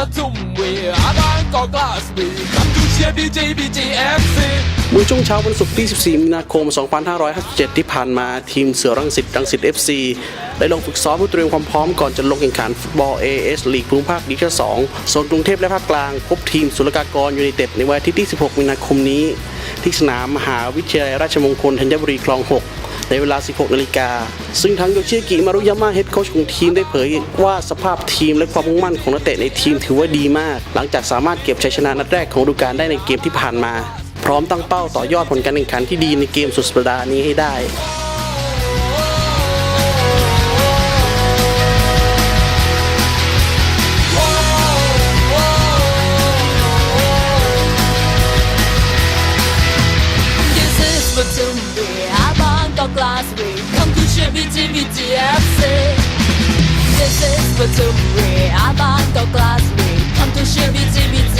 ก็กลาสปีคำดูเชียร์ BGBGFC เมื่อช่วงเช้าวันศุกร์ที่ 14 มีนาคม 2557 ที่ผ่านมาทีมเสือรังสิตรังสิต FC ได้ลงฝึกซ้อมเพื่อเตรียมความพร้อมก่อนจะลงแข่งขันฟุตบอล AS ลีกภูมิภาคดิวิชั่น2โซนกรุงเทพและภาคกลาง พบทีมศุลกากรยูไนเต็ดในวันที่ 16 มีนาคมนี้ ที่สนามมหาวิทยาลัยราชมงคลธัญบุรีคลอง 6 ในเวลา 16 นาฬิกา ซึ่งทั้งโยชิกิมารุยาม่าเฮดโค้ชของทีมได้เผยว่าสภาพทีมและความมุ่งมั่นของนักเตะในทีมถือว่าดีมาก หลังจากสามารถเก็บชัยชนะนัดแรกของฤดูกาลได้ในเกมที่ผ่านมา พร้อมตั้งเป้าต่อยอดผลการแข่งขันที่ดีในเกมสุดสัปดาห์นี้ให้ได้ fırtındı Her the glass we Come to shibity bitty FC This is fırtındı Her the glass we Come to shibity bitty